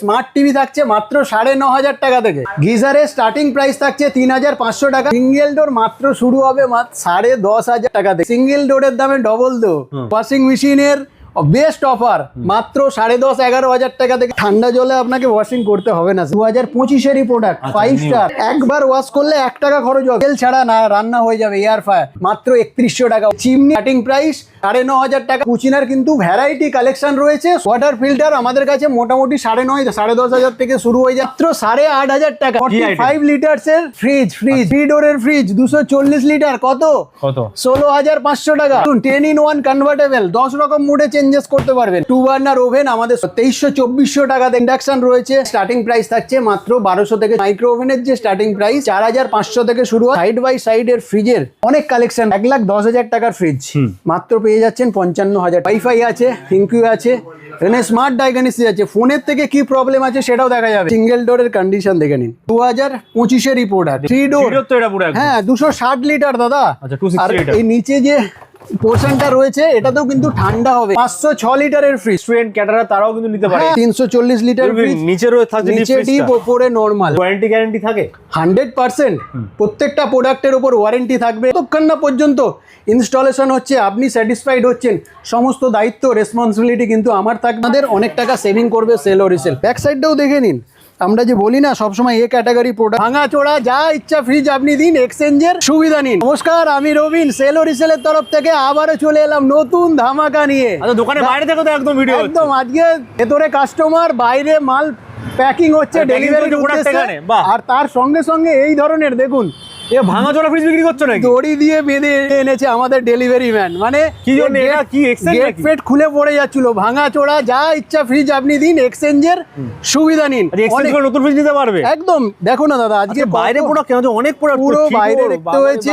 Smart TV থাকছে মাত্র সাড়ে ন হাজার টাকা থেকে। গিজারের স্টার্টিং প্রাইস থাকছে তিন হাজার পাঁচশো টাকা। সিঙ্গেল ডোর মাত্র শুরু হবে মাত্র সাড়ে দশ হাজার টাকা থেকে। সিঙ্গেল ডোরের দামে ডবল দো ওয়াশিং মেশিনের বেস্ট অফার মাত্র সাড়ে দশ এগারো হাজার টাকা থেকে ঠান্ডা জলে আপনাকে ওয়াশিং করতে হবে না। দু হাজার পঁচিশেরই প্রোডাক্ট ফাইভ স্টার একবার ওয়াশ করলে এক টাকা খরচ হবে। তেল ছাড়া না রান্না হয়ে যাবে এয়ার ফায়ার মাত্র একত্রিশশো টাকা। চিমনি স্টার্টিং প্রাইস সাড়ে ন হাজার টাকা। কুচিনার কিন্তু ভ্যারাইটি কালেকশন রয়েছে। ওয়াটার ফিল্টার আমাদের কাছে মোটামুটি সাড়ে নয় সাড়ে দশ হাজার থেকে শুরু হয়ে যায়। মাত্র সাড়ে আট হাজার টাকা। ফাইভ লিটার্স এর ফ্রিজ ফ্রিজ থ্রি ডোরের ফ্রিজ দুশো চল্লিশ লিটার কত? কত? ষোলো হাজার পাঁচশো টাকা। টেন ইন ওয়ান কনভার্টেবল দশ রকম মুডে চেঞ্জেস করতে পারবেন। টু বার্নার ওভেন আমাদের তেইশশো চব্বিশশো টাকা ইন্ডাকশন রয়েছে। স্টার্টিং প্রাইস থাকছে মাত্র বারোশো থেকে মাইক্রো ওভেনের যে স্টার্টিং প্রাইস চার হাজার পাঁচশো থেকে শুরু সাইড বাই সাইড এর ফ্রিজের অনেক কালেকশন এক লাখ দশ হাজার টাকার ফ্রিজ মাত্র পেয়ে যাচ্ছেন পঞ্চান্ন হাজার। ওয়াইফাই আছে থিঙ্কিউ আছে। এখানে স্মার্ট ডায়াগনিসিস আছে ফোনের থেকে কি প্রবলেম আছে সেটাও দেখা যাবে। সিঙ্গেল ডোরের কন্ডিশন দেখে নিন। দু হাজার পঁচিশের রিপোর্ট আছে থ্রি ডোর। হ্যাঁ দুশো ষাট লিটার দাদা। আচ্ছা, 260 আর এই নিচে যে পোর্শনটা রয়েছে এটাতেও কিন্তু ঠান্ডা হবে। পাঁচশো ছ লিটারের ফ্রিজ স্টুডেন্ট ক্যাটারার তারাও কিন্তু নিতে পারে। তিনশো চল্লিশ লিটার নিচে রয়েছে থাকছে নিচে ডিপ ওপরে নর্মাল ওয়ারেন্টি গ্যারান্টি থাকে? Hundred percent. প্রত্যেকটা প্রোডাক্টের উপর ওয়ারেন্টি থাকবে। ততক্ষণ না পর্যন্ত ইনস্টলেশন হচ্ছে আপনি স্যাটিসফাইড হচ্ছেন। সমস্ত দায়িত্ব রেসপন্সিবিলিটি কিন্তু আমার থাকবে। আমাদের অনেক টাকা সেভিং করবে সেল ও রিসেল ব্যাক সাইডটাও দেখে নিন। আমরা যে বলি না সবসময় এ ক্যাটাগরি প্রোডাক্ট ভাঙা চোড়া যা ইচ্ছা ফ্রিজ আপনি দিন এক্সচেঞ্জের সুবিধা নিন। নমস্কার আমি রবিন সেল ও রিসেলের তরফ থেকে আবারও চলে এলাম নতুন ধামাকা নিয়ে। দোকানে দোকানের বাইরে থেকে তো একদম ভিডিও একদম আজকে ভেতরে কাস্টমার বাইরে মাল প্যাকিং হচ্ছে ডেলিভারি বাহ। আর তার সঙ্গে সঙ্গে এই ধরনের দেখুন এ ভাঙা ফ্রিজ বিক্রি করছ নাকি? দড়ি দিয়ে বেঁধে এনেছে আমাদের ডেলিভারি ম্যান মানে কি জন্য? এটা কি? ফেট খুলে পড়ে যাচ্ছিল। ভাঙা চোরা যা ইচ্ছা ফ্রিজ আপনি দিন এক্সচেঞ্জের সুবিধা নিন। আচ্ছা এক্সচেঞ্জ অনেক- করে নতুন ফ্রিজ নিতে পারবে? একদম। দেখো না দাদা আজকে আজকে বাইরে কেন? অনেক প্রোডাক্ট পুরো বাইরে দেখতে হয়েছে।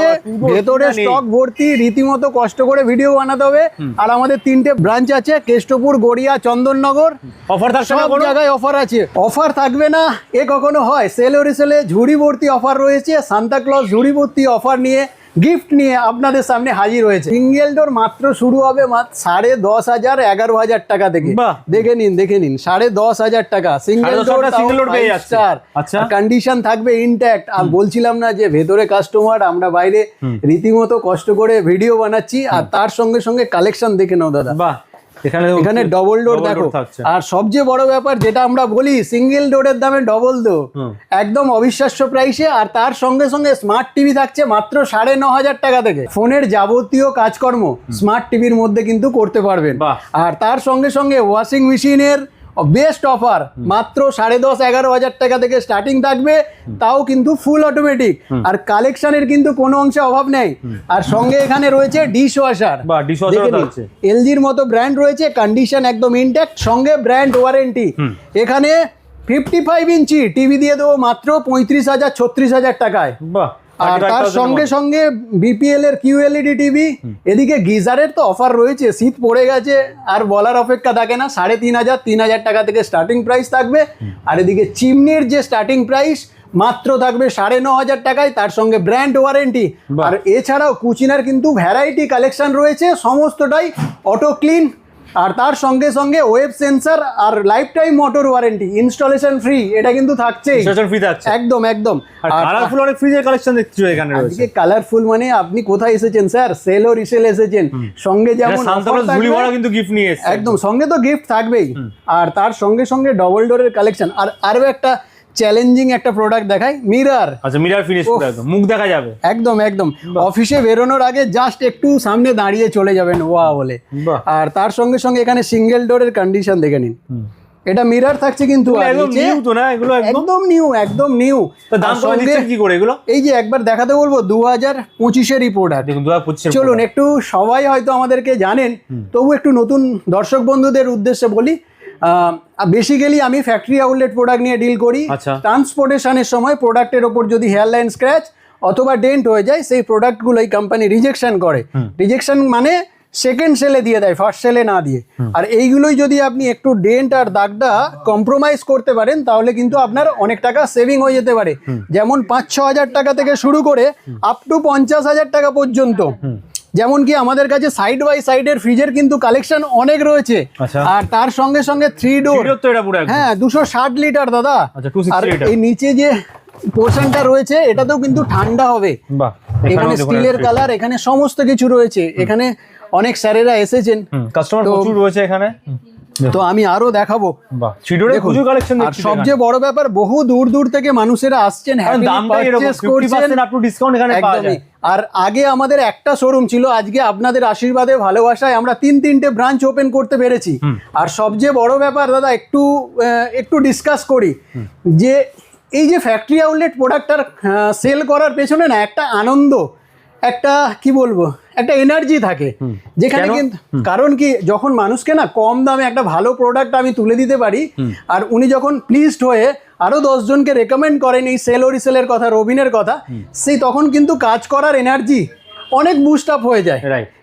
ভেতরে স্টক ভর্তি রীতিমতো কষ্ট করে ভিডিও বানাতে হবে। আর আমাদের তিনটে ব্রাঞ্চ আছে কেষ্টপুর গড়িয়া চন্দননগর। অফার থাকছে সব জায়গায় অফার আছে। অফার থাকবে না এ কখনো হয়। সেল রিসেলে ঝুড়ি ভর্তি অফার রয়েছে। সান্তা ক্লজ ঝুড়ি ভর্তি অফার নিয়ে গিফট নিয়ে আপনাদের সামনে হাজির হয়েছে। সিঙ্গেল ডোর মাত্র শুরু হবে সাড়ে দশ হাজার এগারো হাজার টাকা থেকে। দেখে নিন দেখে নিন সাড়ে দশ হাজার টাকা। Single door. আচ্ছা। কন্ডিশন থাকবে ইনট্যাক্ট আর বলছিলাম না যে ভেতরে কাস্টমার আমরা বাইরে রীতিমতো কষ্ট করে ভিডিও বানাচ্ছি। আর তার সঙ্গে সঙ্গে কালেকশন দেখে নাও দাদা। বাহ। এখানে এখানে ডবল ডোর দেখো। আর সবচেয়ে বড় ব্যাপার যেটা আমরা বলি সিঙ্গেল ডোরের দামে ডবল দো একদম অবিশ্বাস্য প্রাইসে আর তার সঙ্গে সঙ্গে স্মার্ট টিভি থাকছে মাত্র সাড়ে ন হাজার টাকা থেকে। ফোনের যাবতীয় কাজকর্ম স্মার্ট টিভির মধ্যে কিন্তু করতে পারবেন। আর তার সঙ্গে সঙ্গে ওয়াশিং মেশিনের বেস্ট অফার মাত্র সাড়ে দশ এগারো হাজার টাকা থেকে স্টার্টিং থাকবে তাও কিন্তু ফুল অটোমেটিক আর কালেকশনের কিন্তু কোনো অংশে অভাব নেই। আর সঙ্গে এখানে রয়েছে ডিশ ওয়াশার। এলজির মতো ব্র্যান্ড রয়েছে কন্ডিশন একদম ইনট্যাক্ট সঙ্গে ব্র্যান্ড ওয়ারেন্টি এখানে ফিফটি ফাইভ ইঞ্চি টিভি দিয়ে দেবো মাত্র পঁয়ত্রিশ হাজার ছত্রিশ হাজার টাকায়। বাহ। আর তার সঙ্গে সঙ্গে বিপিএল এর কিউএলইডি টিভি এদিকে গিজারের তো অফার রয়েছে শীত পড়ে গেছে আর বলার অপেক্ষা থাকে না সাড়ে তিন হাজার তিন হাজার টাকা থেকে স্টার্টিং প্রাইস থাকবে আর এদিকে চিমনির যে স্টার্টিং প্রাইস মাত্র থাকবে সাড়ে ন হাজার টাকায় তার সঙ্গে ব্র্যান্ড ওয়ারেন্টি আর এছাড়াও কুচিনার কিন্তু ভ্যারাইটি কালেকশন রয়েছে সমস্তটাই অটো ক্লিন আর তার সঙ্গে সঙ্গে ওয়েব সেন্সার আর lifetime motor warranty installation free এটা কিন্তু ফ্রি থাকছে। একদম একদম। আর কালারফুল অনেক ফ্রিজের কালেকশন দেখছ এখানে রয়েছে। আজকে কালারফুল মানে আপনি কোথায় এসেছেন স্যার সেল ও রিসেল এসেছেন? সঙ্গে যেমন ঝুলি ভরা কিন্তু গিফট নিয়ে এসেছে। একদম সঙ্গে তো গিফট থাকবেই। আর তার সঙ্গে সঙ্গে ডবল ডোরের কালেকশন আর আরও একটা চ্যালেঞ্জিং একটা প্রোডাক্ট দেখাই মিরার আচ্ছা মিরার ফিনিশ মুখ দেখা যাবে। একদম একদম। অফিসে বেরোনোর আগে জাস্ট একটু সামনে দাঁড়িয়ে চলে যাবেন ওয়া বলে। আর তার সঙ্গে সঙ্গে এখানে সিঙ্গেল ডোরের কন্ডিশন দেখে নিন। এটা মিরার থাকছে কিন্তু একদম নিউ তো না? এগুলো একদম? নিউ একদম নিউ তো দাম কমে দিচ্ছেন কি করে এগুলো? এই যে একবার দেখাতে বলব দু হাজার পঁচিশেরই প্রোডাক্ট দেখুন দু হাজার পঁচিশের চলুন একটু সবাই হয়তো আমাদেরকে জানেন তবু একটু নতুন দর্শক বন্ধুদের উদ্দেশ্যে বলি বেসিক্যালি আমি ফ্যাক্টরি আউটলেট প্রোডাক্ট নিয়ে ডিল করি। আচ্ছা। ট্রান্সপোর্টেশনের সময় প্রোডাক্টের ওপর যদি হেয়ার লাইন স্ক্র্যাচ অথবা ডেন্ট হয়ে যায় সেই প্রোডাক্টগুলো এই কোম্পানি রিজেকশন করে। রিজেকশন মানে সেকেন্ড সেলে দিয়ে দেয় ফার্স্ট সেলে না দিয়ে। আর এইগুলোই যদি আপনি একটু ডেন্ট আর দাগটা কম্প্রোমাইজ করতে পারেন তাহলে কিন্তু আপনার অনেক টাকা সেভিং হয়ে যেতে পারে। যেমন পাঁচ ছ হাজার টাকা থেকে শুরু করে আপ টু পঞ্চাশ হাজার টাকা পর্যন্ত। যেমন কি আমাদের কাছে সাইড বাই সাইডের ফ্রিজের কিন্তু কালেকশন অনেক রয়েছে। আচ্ছা। আর তার সঙ্গে সঙ্গে থ্রি ডোর। হ্যাঁ দুশো ষাট লিটার দাদা। আচ্ছা, 260 আর এই নিচে যে পোর্শনটা রয়েছে এটাতেও কিন্তু ঠান্ডা হবে। এখানে স্টিলের কালার এখানে সমস্ত কিছু রয়েছে। এখানে অনেক স্যারেরা এসেছেন। কাস্টমার প্রচুর রয়েছে এখানে। তো আমি আরও দেখাবো। সবচেয়ে বড় ব্যাপার বহু দূর দূর থেকে মানুষেরা আসছেন কারণ happily দামটা এরকম purchase 50% আপ টু ডিসকাউন্ট এখানে পাওয়া একদমই। যায়। আর আগে আমাদের একটা শোরুম ছিল আজকে আপনাদের আশীর্বাদে ভালোবাসায় আমরা তিন তিনটে ব্রাঞ্চ ওপেন করতে পেরেছি। আর সবচেয়ে বড় ব্যাপার দাদা একটু একটু ডিসকাস করি। যে এই যে ফ্যাক্টরি আউটলেট প্রোডাক্টটার সেল করার পেছনে না একটা আনন্দ। একটা কি বলব একটা এনার্জি থাকে। যেখানে কিন্তু কারণ কি যখন মানুষকে না কম দামে একটা ভালো প্রোডাক্ট আমি তুলে দিতে পারি আর উনি যখন প্লিজড হয়ে আরও দশজনকে রেকমেন্ড করেন এই সেল ও রিসেলের কথা রবিনের কথা সেই তখন কিন্তু কাজ করার এনার্জি অনেক বুস্ট আপ হয়ে যায়।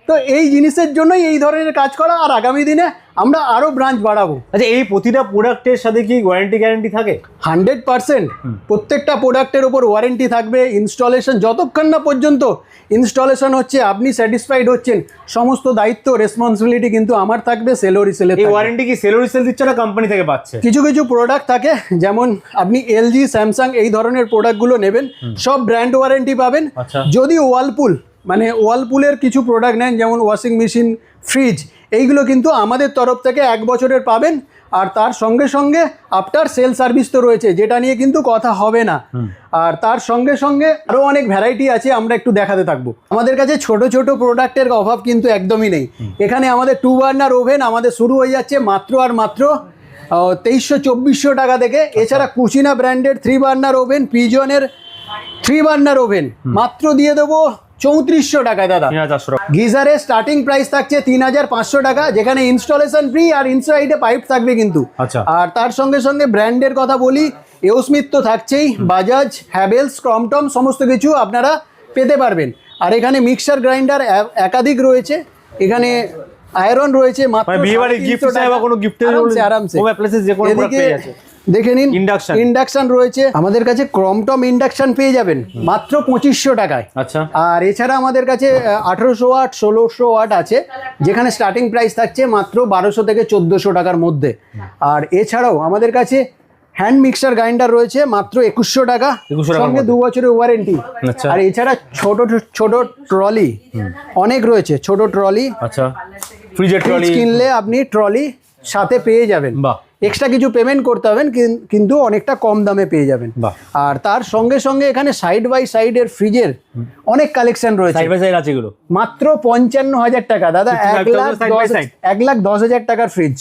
তো এই জিনিসের জন্যই এই ধরনের কাজ করা আর আগামী দিনে আমরা আরও ব্রাঞ্চ বাড়াবো। আচ্ছা এই প্রতিটা প্রোডাক্টের সাথে কি ওয়ারেন্টি গ্যারান্টি থাকে? হান্ড্রেড পার্সেন্ট প্রত্যেকটা প্রোডাক্টের উপর ওয়ারেন্টি থাকবে ইনস্টলেশন যতক্ষণ না পর্যন্ত ইনস্টলেশন হচ্ছে আপনি স্যাটিসফাইড হচ্ছেন সমস্ত দায়িত্ব রেসপন্সিবিলিটি কিন্তু আমার থাকবে সেলোরি সেলের এই ওয়ারেন্টি কি সেল দিচ্ছে না কোম্পানি থেকে পাচ্ছে? কিছু কিছু প্রোডাক্ট থাকে যেমন আপনি এলজি স্যামসাং এই ধরনের প্রোডাক্টগুলো নেবেন সব ব্র্যান্ড ওয়ারেন্টি পাবেন। আচ্ছা। যদি ওয়ালপুল মানে ওয়ালপুলের কিছু প্রোডাক্ট নেন যেমন ওয়াশিং মেশিন ফ্রিজ এইগুলো কিন্তু আমাদের তরফ থেকে এক বছরের পাবেন। আর তার সঙ্গে সঙ্গে আফটার সেল সার্ভিস তো রয়েছে যেটা নিয়ে কিন্তু কথা হবে না। আর তার সঙ্গে সঙ্গে আরও অনেক ভ্যারাইটি আছে আমরা একটু দেখাতে থাকব। আমাদের কাছে ছোট ছোট প্রোডাক্টের অভাব কিন্তু একদমই নেই। এখানে আমাদের টু বার্নার ওভেন আমাদের শুরু হয়ে যাচ্ছে মাত্র আর মাত্র তেইশশো চব্বিশশো টাকা থেকে। এছাড়া কুচিনা ব্র্যান্ডের থ্রি বার্নার ওভেন পিজনের থ্রি বার্নার ওভেন মাত্র দিয়ে দেবো চৌত্রিশশো টাকা দাদা। গিজারের স্টার্টিং প্রাইস থাকছে তিন হাজার পাঁচশো টাকা যেখানে ইনস্টলেশন ফ্রি আর ইনসাইডে পাইপ থাকবে কিন্তু। আচ্ছা। আর তার সঙ্গে সঙ্গে ব্র্যান্ডের কথা বলি এওস্মিথ তো থাকছেই বাজাজ হ্যাভেলস ক্রমটম সমস্ত কিছু আপনারা পেতে পারবেন। আর এখানে মিক্সার গ্রাইন্ডার একাধিক রয়েছে এখানে আয়রন রয়েছে মাত্র বিয়ে বাড়ির 350 gift বা কোনো এর আরামসে আরামসে। যে কোনো এদিকে পেয়ে যাচ্ছে। দেখে নিন। Induction। ইন্ডাকশন রয়েছে। আমাদের কাছে ক্রমটম ইন্ডাকশন পেয়ে যাবেন মাত্র পঁচিশশো টাকায়। আচ্ছা। আর এছাড়া আমাদের কাছে আঠেরোশো ওয়াট ষোলোশো ওয়াট আছে যেখানে স্টার্টিং প্রাইস থাকছে মাত্র বারোশো থেকে চোদ্দোশো টাকার মধ্যে। আর এছাড়াও আমাদের কাছে হ্যান্ড মিক্সার গ্রাইন্ডার রয়েছে মাত্র একুশশো টাকা। 2100 টাকার সঙ্গে দু বছরের ওয়ারেন্টি আচ্ছা। আর এছাড়া ছোট ছোট ট্রলি অনেক রয়েছে ছোট ট্রলি আচ্ছা। ফ্রিজের ট্রলি কিনলে আপনি ট্রলি সাথে পেয়ে যাবেন। বাহ। এক্সট্রা কিছু পেমেন্ট করতে হবেন কিন্তু অনেকটা কম দামে পেয়ে যাবেন। আর তার সঙ্গে সঙ্গে এখানে সাইড বাই সাইডের ফ্রিজের অনেক কালেকশন রয়েছে। সাইড বাই সাইড আছে এগুলো। মাত্র পঞ্চান্ন হাজার টাকা। দাদা এক লাখ। এক লাখ দশ হাজার টাকার ফ্রিজ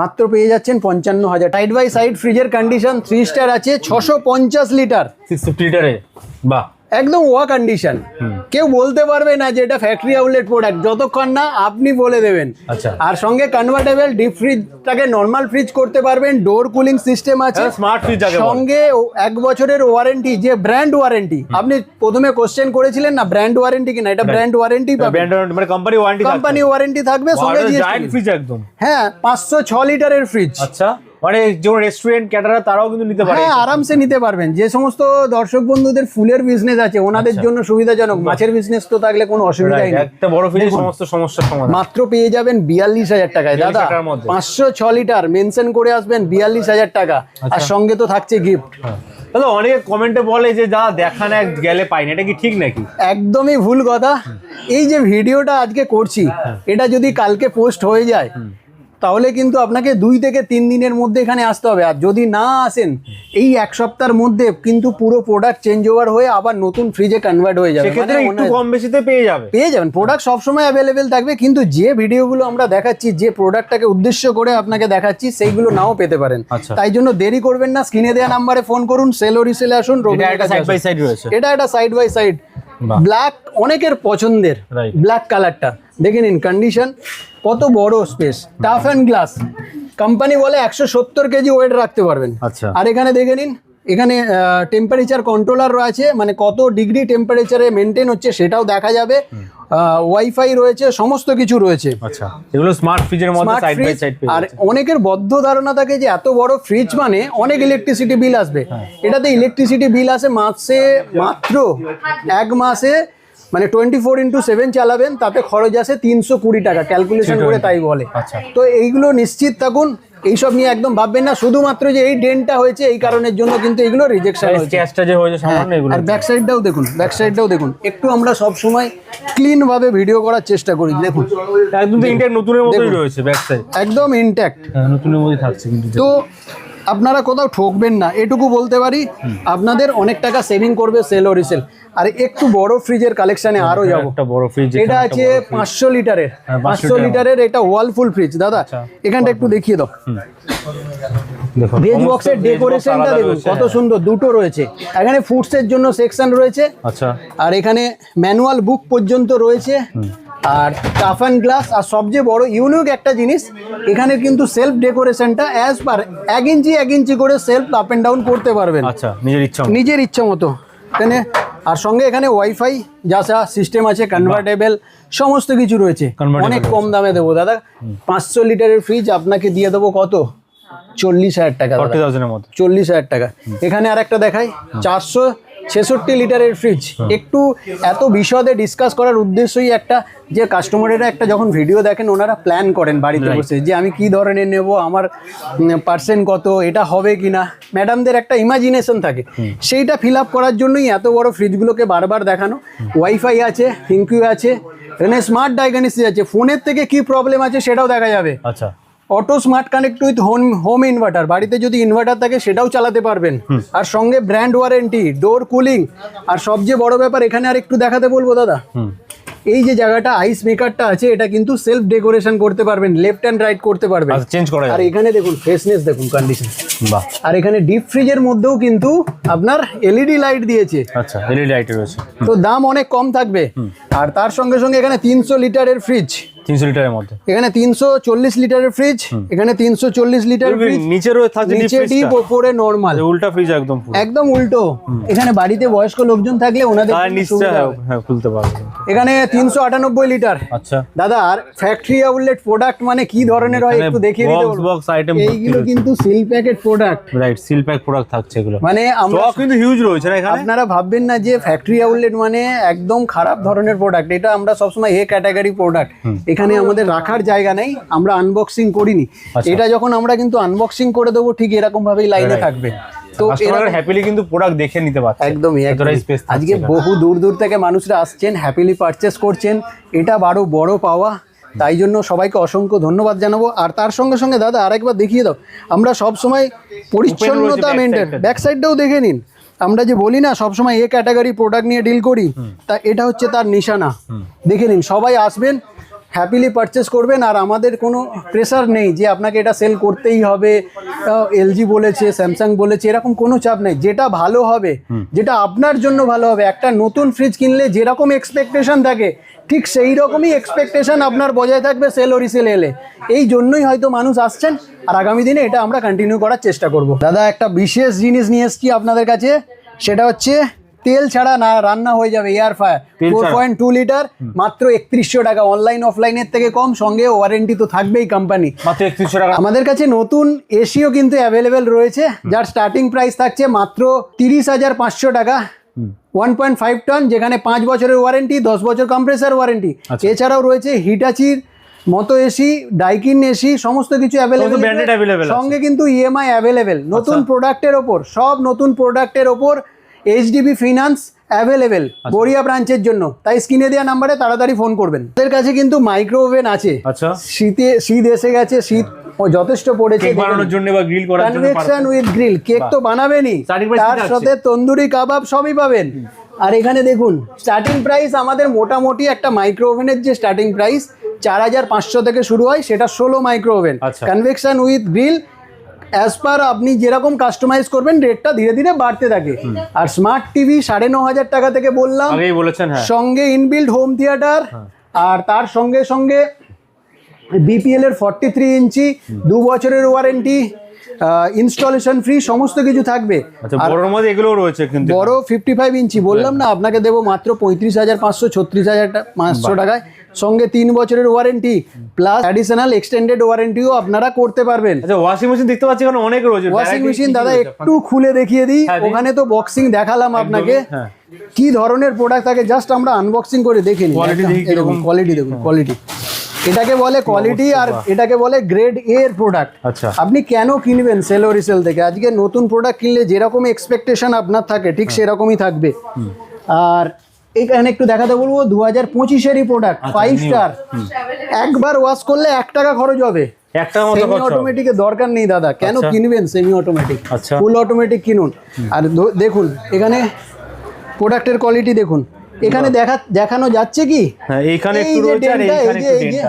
মাত্র পেয়ে যাচ্ছেন পঞ্চান্ন হাজার। সাইড বাই সাইড ফ্রিজের কন্ডিশন থ্রি স্টার আছে ছশো পঞ্চাশ লিটার সিক্স ফিফটি লিটারে বাহ। একদম ওয়া কন্ডিশন কেউ বলতে পারবে না যে এটা ফ্যাক্টরি আউটলেট প্রোডাক্ট যতক্ষণ না আপনি বলে দেবেন। আচ্ছা। আর সঙ্গে কনভার্টেবল ডিপ ফ্রিজটাকে নর্মাল ফ্রিজ করতে পারবেন। ডোর কুলিং সিস্টেম আছে। স্মার্ট ফ্রিজ বলে। সঙ্গে এক বছরের ওয়ারেন্টি যে ব্র্যান্ড ওয়ারেন্টি আপনি প্রথমে কোশ্চেন করেছিলেন না ব্র্যান্ড ওয়ারেন্টি কিনা? এটা ব্র্যান্ড ওয়ারেন্টি ব্র্যান্ড মানে কোম্পানি ওয়ারেন্টি কোম্পানি ওয়ারেন্টি থাকবে সঙ্গে ফ্রিজ একদম। হ্যাঁ পাঁচশো ছ লিটারের ফ্রিজ আচ্ছা। মানে যেমন রেস্টুরেন্ট ক্যাটারার তারাও কিন্তু নিতে পারে হ্যাঁ আরামসে নিতে পারবেন। যে সমস্ত দর্শক বন্ধুদের ফুলের বিজনেস আছে ওনাদের আচ্ছা। জন্য সুবিধাজনক মাছের বিজনেস তো থাকলে কোনো অসুবিধাই নেই। একটা বড় ফ্রিজে সমস্ত সমস্যার সমাধান। মাত্র পেয়ে যাবেন বিয়াল্লিশ হাজার টাকায়। দাদা। পাঁচশো ছ লিটার মেনশন করে আসবেন বিয়াল্লিশ হাজার টাকা। আচ্ছা। আর সঙ্গে তো থাকছে গিফট দাদা অনেকে কমেন্টে বলে যে যা দেখা না গেলে পাইনি এটা কি ঠিক নাকি? একদমই ভুল কথা। এই যে ভিডিওটা আজকে করছি হ্যাঁ। এটা যদি কালকে পোস্ট হয়ে যায় তাহলে কিন্তু আপনাকে দুই থেকে তিন দিনের মধ্যে এখানে আসতে হবে। আর যদি না আসেন এই এক সপ্তাহের মধ্যে কিন্তু পুরো প্রোডাক্ট চেঞ্জ ওভার হয়ে আবার নতুন ফ্রিজে কনভার্ট হয়ে যাবে। সেক্ষেত্রে মানে একটু কম বেশিতে পেয়ে যাবে। পেয়ে যাবেন। প্রোডাক্ট সবসময় অ্যাভেলেবেল থাকবে কিন্তু যে ভিডিওগুলো আমরা দেখাচ্ছি যে প্রোডাক্টটাকে উদ্দেশ্য করে আপনাকে দেখাচ্ছি সেইগুলো নাও পেতে পারেন। আচ্ছা। তাই জন্য দেরি করবেন না। স্ক্রিনে দেওয়া নাম্বারে ফোন করুন সেল ও রিসেলে আসুন এটা একটা সাইড বাই সাইড রয়েছে। এটা একটা সাইড বাই সাইড। ব্ল্যাক অনেকের পছন্দের ব্ল্যাক কালারটা দেখে নিন কন্ডিশন কত বড় space tough and glass company বলে একশো সত্তর কেজি ওয়েট রাখতে পারবেন। আচ্ছা। আর এখানে দেখে নিন এখানে টেম্পারেচার কন্ট্রোলার রয়েছে মানে কত ডিগ্রি টেম্পারেচারে মেনটেন হচ্ছে সেটাও দেখা যাবে। ওয়াইফাই রয়েছে সমস্ত কিছু রয়েছে। আচ্ছা এগুলো স্মার্ট ফ্রিজের মধ্যে সাইড বাই সাইড আর অনেকের বদ্ধ ধারণা থাকে যে এত বড় ফ্রিজ মানে অনেক ইলেকট্রিসিটি বিল আসবে। হ্যাঁ। এটাতে ইলেকট্রিসিটি বিল আসে মাসে মাত্র এক মাসে মানে টোয়েন্টি ফোর ইন্টু সেভেন চালাবেন তাতে খরচ আসে তিনশো কুড়ি টাকা ক্যালকুলেশন করে তাই বলে। আচ্ছা। তো এইগুলো নিশ্চিত থাকুন এইসব নিয়ে একদম ভাববেন না শুধুমাত্র যে এই ডেনটা হয়েছে এই কারণের জন্য কিন্তু এগুলো রিজেকশন হয়েছে। যে হয়েছে সামান্য এগুলো আর ব্যাক সাইডটাও দেখুন ব্যাক সাইডটাও দেখুন। একটু আমরা সব সময় ক্লিন ভাবে ভিডিও করার চেষ্টা করি দেখুন। একদম ইনট্যাক্ট নতুনের মতোই রয়েছে ব্যাক সাইড একদম ইনট্যাক্ট হ্যাঁ নতুনের মধ্যে থাকছে কিন্তু তো আপনারা কোথাও ঠকবেন না এটুকু বলতে পারি আপনাদের অনেক টাকা সেভিং করবে সেল ও রিসেল আর একটু বড় ফ্রিজের কালেকশনে আরও যাব। একটা বড় ফ্রিজ এটা আছে পাঁচশো লিটারের হ্যাঁ, 500 পাঁচশো লিটারের। এটা ওয়ালফুল ফ্রিজ দাদা আচ্ছা। এখানটা একটু দেখিয়ে দাও। ভেজ বক্সের ডেকোরেশনটা দেখুন কত সুন্দর দুটো রয়েছে। এখানে ফুডসের জন্য সেকশন রয়েছে। আচ্ছা। আর এখানে ম্যানুয়াল বুক পর্যন্ত রয়েছে। আর কাফ অ্যান্ড গ্লাস আর সবচেয়ে বড় ইউনিক একটা জিনিস এখানে কিন্তু সেলফ ডেকোরেশনটা অ্যাজ পার এক ইঞ্চি এক ইঞ্চি করে সেলফ আপ অ্যান্ড ডাউন করতে পারবেন। আচ্ছা নিজের ইচ্ছা নিজের ইচ্ছা মতো। এখানে আর সঙ্গে এখানে ওয়াইফাই যা যা সিস্টেম আছে কনভার্টেবল সমস্ত কিছু রয়েছে। অনেক কম দামে দেবো। দাদা পাঁচশো লিটারের ফ্রিজ আপনাকে দিয়ে দেবো কত? চল্লিশ হাজার টাকা চল্লিশ হাজার টাকা। এখানে আর একটা দেখাই চারশো ছেষট্টি লিটারের ফ্রিজ একটু এত বিশদে ডিসকাস করার উদ্দেশ্যই একটা যে কাস্টমারেরা একটা যখন ভিডিও দেখেন ওনারা প্ল্যান করেন বাড়িতে বসে যে আমি কি ধরনের নেব আমার পার্সেন্ট কত এটা হবে কি না ম্যাডামদের একটা ইমাজিনেশন থাকে। সেইটা ফিল আপ করার জন্যই এত বড় ফ্রিজগুলোকে বারবার দেখানো। ওয়াইফাই আছে থিঙ্কিউ আছে এখানে স্মার্ট ডায়াগনিসিস আছে। ফোনের থেকে কি প্রবলেম আছে সেটাও দেখা যাবে। আচ্ছা। Auto smart connect with home home inverter. বাড়িতে যদি ইনভার্টার থাকে সেটাও চালাতে পারবেন। আর সঙ্গে ব্র্যান্ড ওয়ারেন্টি ডোর কুলিং। আর সবচেয়ে বড় ব্যাপার এখানে আর একটু দেখাতে বলব দাদা। এই যে জায়গাটা আইস মেকারটা আছে এটা কিন্তু সেলফ ডেকোরেশন করতে পারবেন লেফট হ্যান্ড রাইট করতে পারবেন। আচ্ছা চেঞ্জ করা আর এখানে দেখুন ফ্রেশনেস দেখুন কন্ডিশন বাহ। আর এখানে ডিপ ফ্রিজের মধ্যেও কিন্তু আপনার এলইডি লাইট দিয়েছে। আচ্ছা এলইডি লাইট রয়েছে। তো দাম অনেক কম থাকবে। আর তার সঙ্গে সঙ্গে এখানে তিনশো লিটারের ফ্রিজ তিনশো লিটারের মধ্যে। এখানে তিনশো চল্লিশ লিটারের ফ্রিজ এখানে তিনশো চল্লিশ লিটার ফ্রিজ নিচে থাকছে নিচে ডিপ ওপরে নর্মাল উল্টা ফ্রিজ একদম একদম উল্টো। এখানে বাড়িতে বয়স্ক লোকজন থাকলে ওনাদের। হ্যাঁ খুলতে পারবে। এখানে তিনশো আটানব্বই লিটার। আচ্ছা। দাদা আর ফ্যাক্টরি আউটলেট প্রোডাক্ট মানে কি ধরনের হয় একটু দেখিয়ে দিতে বক্স বক্স আইটেম এইগুলো কিন্তু seal packet product right seal pack product থাকছে এগুলো। মানে আমরা কিন্তু হিউজ রয়েছে না এখানে? আপনারা ভাববেন না যে ফ্যাক্টরি আউটলেট মানে একদম খারাপ ধরনের প্রোডাক্ট এটা আমরা সবসময় এ ক্যাটাগরি প্রোডাক্ট এখানে আমাদের রাখার জায়গা নেই আমরা আনবক্সিং করিনি। আচ্ছা। এটা যখন আমরা কিন্তু আনবক্সিং করে দেবো ঠিক এরকম ভাবেই লাইনে থাকবে। তো কাস্টমার হ্যাপিলি কিন্তু প্রোডাক্ট দেখে নিতে পারছে। একদমই আজকে বহু দূর দূর থেকে মানুষরা আসছেন হ্যাপিলি পারচেস করছেন। এটা বারো বড় পাওয়া। তাই জন্য সবাইকে অসংখ্য ধন্যবাদ জানাব। আর তার সঙ্গে সঙ্গে দাদা আরেকবার দেখিয়ে দাও। আমরা সব সময় পরিচ্ছন্নতা মেনটেন side ব্যাক সাইডটাও দেখে নিন। আমরা যে বলি না সবসময় এ ক্যাটাগরি প্রোডাক্ট নিয়ে ডিল করি। তা এটা হচ্ছে তার নিশানা। দেখে নিন সবাই আসবেন হ্যাপিলি পারচেস করবেন আর আমাদের কোনো প্রেশার নেই যে আপনাকে এটা সেল করতেই হবে। এলজি বলেছে স্যামসাং বলেছে এরকম কোনো চাপ নেই। যেটা ভালো হবে যেটা আপনার জন্য ভালো হবে একটা নতুন ফ্রিজ কিনলে যেরকম এক্সপেকটেশন থাকে ঠিক সেই রকমই এক্সপেকটেশন আপনার বজায় থাকবে সেল ও রিসেল এলে। এই জন্যই হয়তো মানুষ আসছেন আর আগামী দিনে এটা আমরা কন্টিনিউ করার চেষ্টা করব। দাদা একটা বিশেষ জিনিস নিয়ে এসেছি আপনাদের কাছে সেটা হচ্ছে তেল ছাড়া না রান্না হয়ে যাবে air fryer four point two litre মাত্র একত্রিশশো টাকা। অনলাইন অফলাইনের থেকে কম সঙ্গে ওয়ারেন্টি তো থাকবেই কোম্পানি মাত্র একত্রিশশো টাকা। আমাদের কাছে নতুন এসিও কিন্তু অ্যাভেলেবেল রয়েছে যার স্টার্টিং প্রাইস থাকছে মাত্র তিরিশ হাজার পাঁচশো টাকা। ওয়ান পয়েন্ট ফাইভ টন যেখানে পাঁচ বছরের ওয়ারেন্টি দশ বছর কম্প্রেসার ওয়ারেন্টি আচ্ছা। এছাড়াও রয়েছে হিটাচির মতো এসি ডাইকিন এসি সমস্ত কিছু অ্যাভেলেবেল সঙ্গে কিন্তু ইএমআই অ্যাভেলেবেল নতুন প্রোডাক্টের ওপর সব নতুন প্রোডাক্টের ওপর এইচডিবি ফিনান্স অ্যাভেলেবেল গড়িয়া ব্রাঞ্চের জন্য। তাই স্ক্রিনে দেওয়া নাম্বারে তাড়াতাড়ি ফোন করবেন। ওদের কাছে কিন্তু মাইক্রো ওভেন আছে। আচ্ছা। শীতে শীত এসে গেছে শীত ও যথেষ্ট পড়েছে। বানানোর জন্য বা গ্রিল করার জন্য কনভেকশন উইথ গ্রিল কেক তো বানাবেনই। তার সাথে তন্দুরি কাবাব সবই পাবেন। আর এখানে দেখুন স্টার্টিং প্রাইস আমাদের মোটামুটি একটা মাইক্রো ওভেনের যে স্টার্টিং প্রাইস চার হাজার পাঁচশো থেকে শুরু হয় সেটা ষোলো micro oven. Convection with grill as per আপনি যেরকম কাস্টমাইজ করবেন রেটটা ধীরে ধীরে বাড়তে থাকে। আর স্মার্ট টিভি সাড়ে ন হাজার টাকা থেকে বললাম। বলেছেন হ্যাঁ। সঙ্গে ইনবিল্ড হোম থিয়েটার আর তার সঙ্গে সঙ্গে বিপিএল এর ফর্টি থ্রি ইঞ্চি দু বছরের ওয়ারেন্টি ইনস্টলেশন ফ্রি সমস্ত কিছু থাকবে। আচ্ছা মধ্যে এগুলোও রয়েছে কিন্তু বড় ফিফটি ফাইভ ইঞ্চি বললাম না আপনাকে দেবো মাত্র পঁয়ত্রিশ হাজার পাঁচশো ছত্রিশ হাজার পাঁচশো টাকায়। সঙ্গে তিন বছরের ওয়ারেন্টি প্লাস অ্যাডিশনাল এক্সটেন্ডেড ওয়ারেন্টিও আপনারা করতে পারবেন। আচ্ছা ওয়াশিং মেশিন দেখতে পাচ্ছি এখানে অনেক রয়েছে। ওয়াশিং মেশিন দাদা একটু খুলে দেখিয়ে দিই। হ্যাঁ, ওখানে তো বক্সিং দেখালাম আপনাকে। হ্যাঁ। কি ধরনের প্রোডাক্ট থাকে? জাস্ট আমরা আনবক্সিং করে দেখে নিই। দেখুন। কোয়ালিটি দেখুন কোয়ালিটি এটাকে বলে কোয়ালিটি আর এটাকে বলে গ্রেড এ এর প্রোডাক্ট আচ্ছা। আপনি কেন কিনবেন সেল ও রিসেল থেকে? আজকে নতুন প্রোডাক্ট কিনলে যেরকম এক্সপেকটেশন আপনার থাকে ঠিক সেরকমই থাকবে। আর এখানে একটু দেখাতে বলব দু হাজার পঁচিশেরই প্রোডাক্ট ফাইভ স্টার একবার ওয়াশ করলে এক টাকা খরচ হবে। একটা সেমি অটোমেটিকের দরকার নেই দাদা। কেন আচ্ছা। কিনবেন সেমি অটোমেটিক। ফুল অটোমেটিক কিনুন। আর দেখুন এখানে প্রোডাক্টের কোয়ালিটি দেখুন। এখানে দেখা দেখানো যাচ্ছে কি? হ্যাঁ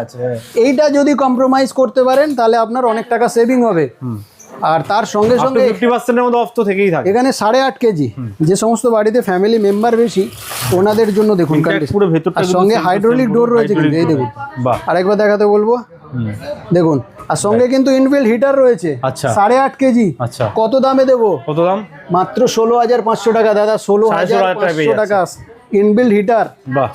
আছে হ্যাঁ। এইটা যদি কম্প্রোমাইজ করতে পারেন তাহলে আপনার অনেক টাকা সেভিং হবে। আর তার সঙ্গে সঙ্গে ফিফটি পার্সেন্টের মতো অফ তো থেকেই থাকে। এখানে সাড়ে আট কেজি। যে সমস্ত বাড়িতে ফ্যামিলি মেম্বার বেশি ওনাদের জন্য দেখুন পুরো ভেতরটা আর সঙ্গে হাইড্রোলিক ডোর রয়েছে কিন্তু এই দেখুন। আরেকবার দেখাতে বলব? দেখুন আর সঙ্গে কিন্তু ইনবিল হিটার রয়েছে। আচ্ছা। সাড়ে আট কেজি। আচ্ছা। কত দামে দেবো? কত দাম? মাত্র ষোলো হাজার পাঁচশো টাকা দাদা ষোলো হাজার পাঁচশো টাকা ইনবিল হিটার বাহ।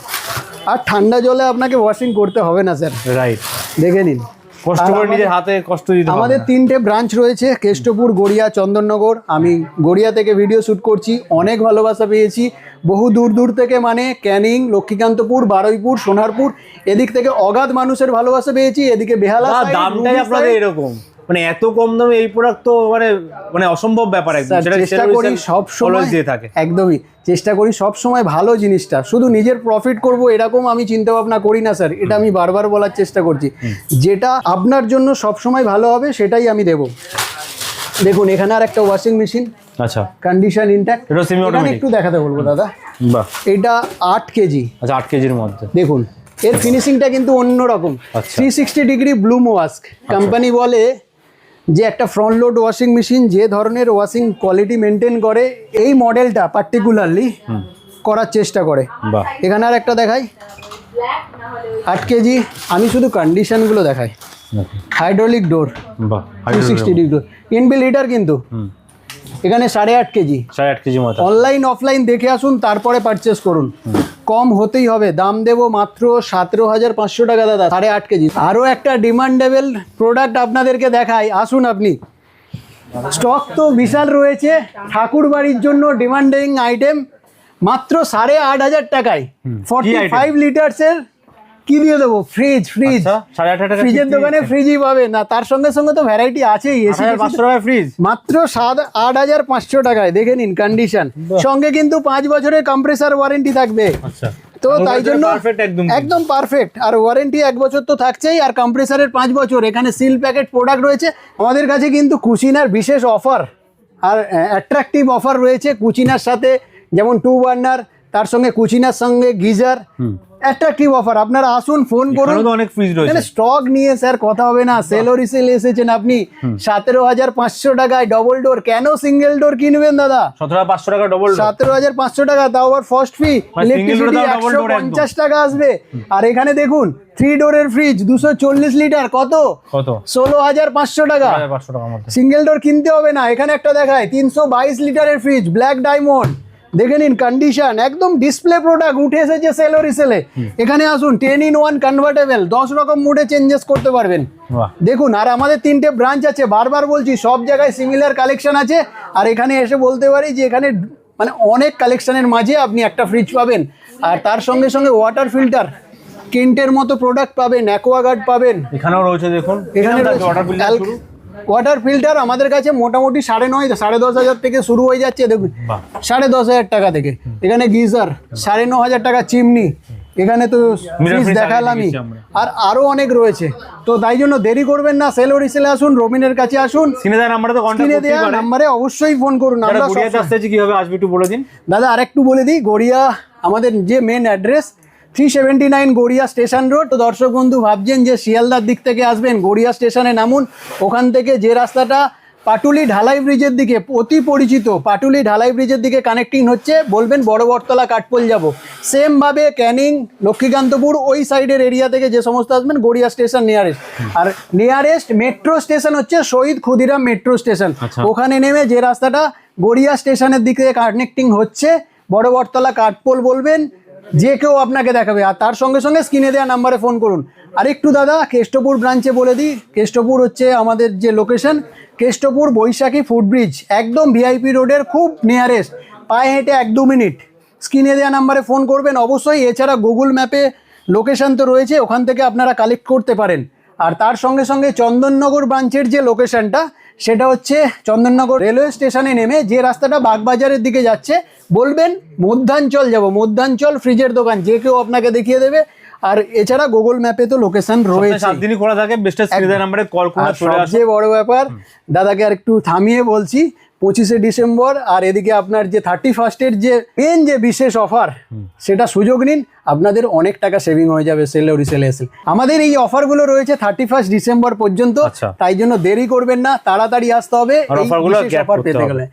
আর ঠান্ডা জলে আপনাকে ওয়াশিং করতে হবে না স্যার রাইট দেখে নিন। কষ্ট করে নিজের আমাদের- হাতে কষ্ট দিতে আমাদের তিনটে ব্রাঞ্চ রয়েছে কেষ্টপুর গড়িয়া চন্দননগর। আমি গড়িয়া থেকে ভিডিও শ্যুট করছি অনেক ভালোবাসা পেয়েছি। বহু দূর দূর থেকে মানে ক্যানিং লক্ষ্মীকান্তপুর বারুইপুর সোনারপুর এদিক থেকে অগাধ মানুষের ভালোবাসা পেয়েছি এদিকে বেহালা দামটাই আপনাদের এরকম। মানে এত কম দামে এই প্রোডাক্ট তো মানে মানে অসম্ভব ব্যাপার একদম। চেষ্টা করি সব সময় দিয়ে থাকে। একদমই চেষ্টা করি সব সময় ভালো জিনিসটা। শুধু নিজের প্রফিট করব এরকম আমি চিন্তা ভাবনা করি না স্যার। এটা আমি বারবার বলার চেষ্টা করছি। যেটা আপনার জন্য সব সময় ভালো হবে সেটাই আমি দেব। দেখুন এখানে আর একটা ওয়াশিং মেশিন আচ্ছা। কন্ডিশন ইনট্যাক্ট এটা? একটু দেখাতে বলব দাদা। বাহ। এটা আট কেজি। আচ্ছা আট কেজির মধ্যে। দেখুন এর ফিনিশিংটা কিন্তু অন্যরকম। আচ্ছা। থ্রি সিক্সটি ডিগ্রি ব্লুম ওয়াস্ক কোম্পানি বলে যে একটা ফ্রন্ট লোড ওয়াশিং মেশিন যে ধরনের ওয়াশিং কোয়ালিটি মেনটেন করে এই মডেলটা পার্টিকুলারলি করার চেষ্টা করে। এখানে আর একটা দেখাই। আট কেজি। আমি শুধু কন্ডিশনগুলো দেখাই। Hydraulic door two sixty degree inbuilt heater কিন্তু। এখানে সাড়ে আট কেজি। সাড়ে আট কেজি মতো অনলাইন অফলাইন দেখে আসুন তারপরে পারচেস করুন। কম হতেই হবে। দাম দেবো মাত্র সতেরো হাজার পাঁচশো টাকা দাদা। সাড়ে আট কেজি। আরও একটা ডিমান্ডেবল প্রোডাক্ট আপনাদেরকে দেখাই। আসুন আপনি। স্টক তো বিশাল রয়েছে। ঠাকুর বাড়ির জন্য ডিমান্ডিং আইটেম মাত্র সাড়ে আট হাজার টাকায়। ফর্টি? ফাইভ লিটার্সের কি দিয়ে দেবো? ফ্রিজ ফ্রিজ সাড়ে আট টাকা ফ্রিজের দোকানে ফ্রিজই পাবে না তার সঙ্গে সঙ্গে তো ভ্যারাইটি আছেই এসি পাঁচশো টাকা ফ্রিজ মাত্র সাত আট হাজার পাঁচশো টাকায় দেখে নিন কন্ডিশন সঙ্গে কিন্তু পাঁচ বছরের কম্প্রেসার ওয়ারেন্টি থাকবে। আচ্ছা। তো তাই জন্য একদম একদম পারফেক্ট আর ওয়ারেন্টি এক বছর তো থাকছেই আর কম্প্রেসারের পাঁচ বছর। এখানে সিল প্যাকেট প্রোডাক্ট রয়েছে। আমাদের কাছে কিন্তু কুচিনার বিশেষ অফার আর অ্যাট্রাকটিভ অফার রয়েছে কুচিনার সাথে। যেমন টু বার্নার তার সঙ্গে কুচিনার সঙ্গে গিজার। অ্যাট্রাকটিভ অফার আপনারা আসুন ফোন করুন। অনেক ফ্রিজ রয়েছে। স্টক নিয়ে স্যার কথা হবে না। সেল ও রিসেল এসেছেন আপনি। সতেরো হাজার পাঁচশো টাকায় ডবল ডোর কেন সিঙ্গেল ডোর কিনবেন দাদা? সতেরো পাঁচশো টাকা ডবল সতেরো হাজার পাঁচশো টাকা তাও আবার ফার্স্ট ফি ইলেকট্রিসিটি একশো পঞ্চাশ টাকা আসবে। আর এখানে দেখুন থ্রি ডোরের ফ্রিজ দুশো চল্লিশ লিটার কত? কত? ষোলো হাজার পাঁচশো টাকা। সিঙ্গেল ডোর কিনতে হবে না। এখানে একটা দেখায় তিনশো বাইশ লিটারের ফ্রিজ ব্ল্যাক ডায়মন্ড দেখে নিন কন্ডিশন একদম ডিসপ্লে প্রোডাক্ট উঠে এসেছে সেল ও রিসেলে এখানে আসুন টেন ইন ওয়ান কনভার্টেবল দশ রকম মুডে চেঞ্জেস করতে পারবেন। দেখুন আর আমাদের তিনটে ব্রাঞ্চ আছে বারবার বলছি সব জায়গায় সিমিলার কালেকশন আছে। আর এখানে এসে বলতে পারি যে এখানে মানে অনেক কালেকশনের মাঝে আপনি একটা ফ্রিজ পাবেন। আর তার সঙ্গে সঙ্গে ওয়াটার ফিল্টার কেন্টের মতো প্রোডাক্ট পাবেন অ্যাকোয়াগার্ড পাবেন। এখানেও রয়েছে দেখুন। এখানে ওয়াটার ফিল্টার আমাদের কাছে মোটামুটি সাড়ে নয় সাড়ে দশ হাজার থেকে শুরু হয়ে যাচ্ছে দেখুন। সাড়ে দশ হাজার টাকা থেকে। এখানে গিজার সাড়ে ন হাজার টাকা চিমনি। এখানে তো দেখালামই। আর আরও অনেক রয়েছে। তো তাই জন্য দেরি করবেন না সেল রিসেলে আসুন রবিনের কাছে আসুন। সিনে নাম্বারে অবশ্যই ফোন করুন আমরা কীভাবে আসবে একটু বলে দিন। দাদা আরেকটু বলে দিই গড়িয়া আমাদের যে main address three seventy nine Garia station road. তো দর্শক বন্ধু ভাবছেন যে শিয়ালদার দিক থেকে আসবেন গড়িয়া স্টেশনে নামুন। ওখান থেকে যে রাস্তাটা পাটুলি ঢালাই ব্রিজের দিকে অতি পরিচিত পাটুলি ঢালাই ব্রিজের দিকে কানেক্টিং হচ্ছে বলবেন বড় বটতলা কাঠপোল যাব। সেমভাবে ক্যানিং লক্ষ্মীকান্তপুর ওই সাইডের এরিয়া থেকে যে সমস্ত আসবেন গড়িয়া স্টেশন নিয়ারেস্ট আর নিয়ারেস্ট মেট্রো স্টেশন হচ্ছে শহীদ ক্ষুদিরাম মেট্রো স্টেশন আচ্ছা। ওখানে নেমে যে রাস্তাটা গড়িয়া স্টেশনের দিকে কানেক্টিং হচ্ছে বড় বটতলা কাঠপোল বলবেন যে কেউ আপনাকে দেখাবে, আর তার সঙ্গে সঙ্গে স্ক্রিনে দেওয়া নাম্বারে ফোন করুন। আর একটু দাদা, কেষ্টপুর ব্রাঞ্চে বলে দিই, কেষ্টপুর হচ্ছে আমাদের যে লোকেশন কেষ্টপুর বৈশাখী ফুটব্রিজ একদম ভিআইপি রোডের খুব নিয়ারেস্ট পায়ে হেঁটে এক দু মিনিট। স্ক্রিনে দেওয়া নাম্বারে ফোন করবেন। অবশ্যই এছাড়া গুগল ম্যাপে লোকেশন তো রয়েছে, ওখান থেকে আপনারা কালেক্ট করতে পারেন। আর তার সঙ্গে সঙ্গে চন্দননগর ব্রাঞ্চের যে লোকেশনটা সেটা হচ্ছে চন্দননগর রেলওয়ে স্টেশনে নেমে যে রাস্তাটা বাগবাজারের দিকে যাচ্ছে বলবেন মধ্যাঞ্চল যাব। মধ্যাঞ্চল ফ্রিজের দোকান যে কেউ আপনাকে দেখিয়ে দেবে। আর এছাড়া গুগল ম্যাপে তো লোকেশন রয়েছে সাত দিনই খোলা থাকে বেস্টের নাম্বারে কল করে চলে আসুন। সবচেয়ে বড় ব্যাপার দাদাকে আর একটু থামিয়ে বলছি পঁচিশে ডিসেম্বর আর এদিকে আপনার যে থার্টি ফার্স্টের যে মেন যে বিশেষ অফার সেটা সুযোগ নিন আপনাদের অনেক টাকা সেভিং হয়ে যাবে সেল ও রিসেলে এসে। আমাদের এই অফারগুলো রয়েছে থার্টি ফার্স্ট ডিসেম্বর পর্যন্ত আচ্ছা। তাই জন্য দেরি করবেন না তাড়াতাড়ি আসতে হবে আর এই offer গুলো বিশেষ gap অফার পেতে গেলে।